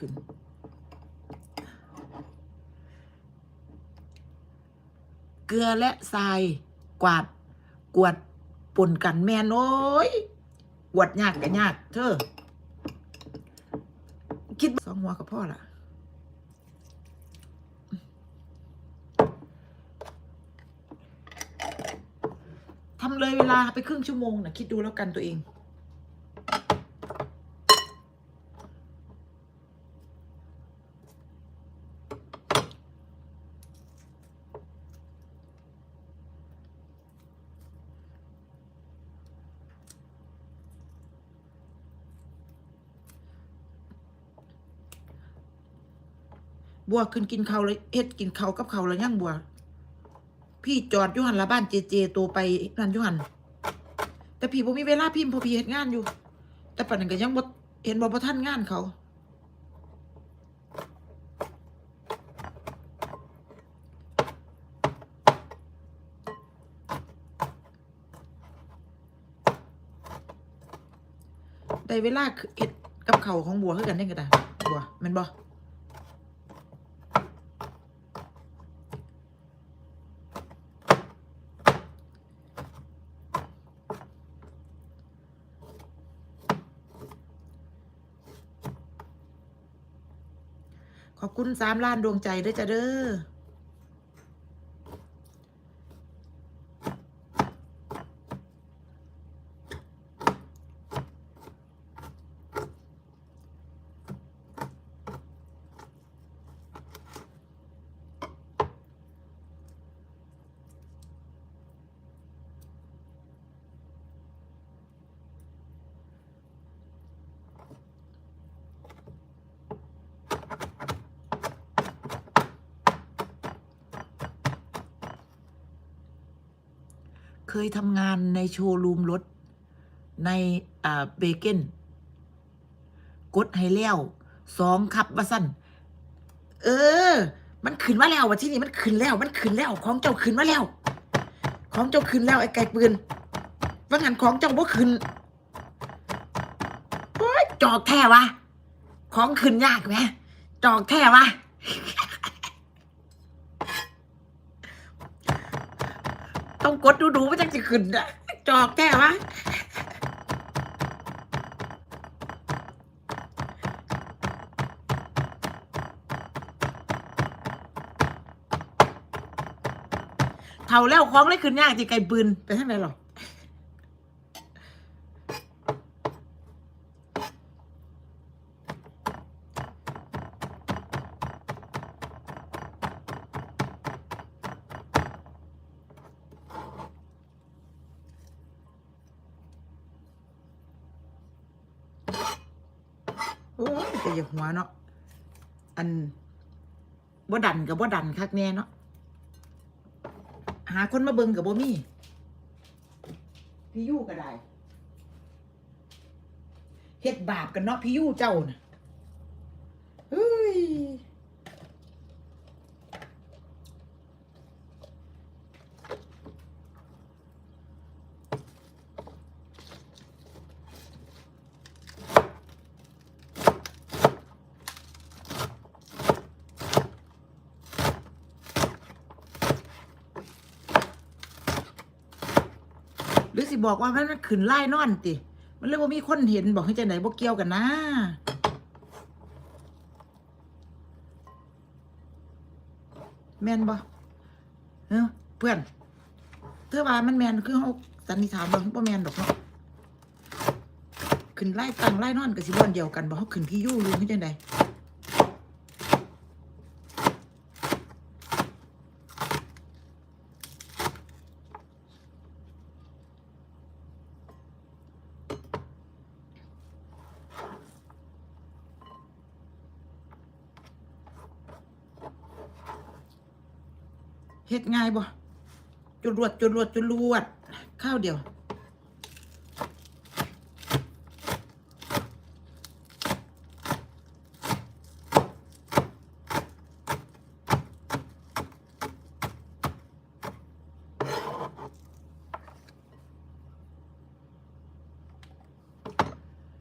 ขึ้น เกลือและทรายกวาดกวดปนกันแม่นโอ้ยกวดยากกันยาก เธอ คิดสองหัวกับพ่อล่ะ ทำเลยเวลาไปครึ่งชั่วโมงนะคิดดูแล้วกันตัวเอง บัวขึ้นกินเขาเลยเฮ็ดกินเขากับเขาแล้วยังบัว พี่จอดยุหันละบ้านเจเจตัวไปนั่นยุหันแต่พี่บ่มีเวลาพิมพ์เพอพี่เฮ็ดงานอยู่ แต่ปัจจุบันก็ยังบ่เห็นบ่บ่ทันงานเขาได้เวลาเฮ็ดกับเขาของบัวคือกันได้ก็ได้บัวแม่นบ่ ขอบคุณสามล้านดวงใจด้วยจ้ะเด้อ เคยทำงานในโชว์รูมรถ ในเบเกนกดให้แล้วสองขับว่าสั้นเออ มันขึ้นมาแล้ววะที่นี่มันขึ้นแล้ว มันขึ้นแล้ว ของเจ้าขึ้นมาแล้ว ของเจ้าขึ้นแล้วไอ้ไก่ปืนว่างั้นของเจ้าบ่ขึ้นจอกแท้วะ ของขึ้นยากไหมจอกแท้วะ ต้องกดดูดูๆไม่จังจะขึ้นนะจอกแท้วะเท่าแล้วคล้องเลยขึ้นยากจีไกลปืนไปทางไหนหรอ แต่อย่าหัวเนาะอันบ่ดันกับบ่ดันคักแน่เนาะหาคนมาเบิ่งกับบ่มีพี่ยู่ก็ได้เฮ็ดบาปกันเนาะพี่ยู่เจ้าน่ะเฮ้ย รือสิบอกว่ามันมันขึ้นไล่นอนติ มันเลยว่ามีคนเห็นบอกให้ใจไหนบ่เกี่ยวกันนะแมนบ่เออเพื่อนเธอว่ามันแมนคือเขาสันนิษฐานว่าบ่แมนดอกเนาะขึ้นไล่ตังไล่นอนกับสิบอนเดียวกันบ่เขาขึ้นพี่ยู่รู้ให้จังได เฮ็ดง่ายบ่จุดรวดจุดรวดจุดรวดข้าวเดียว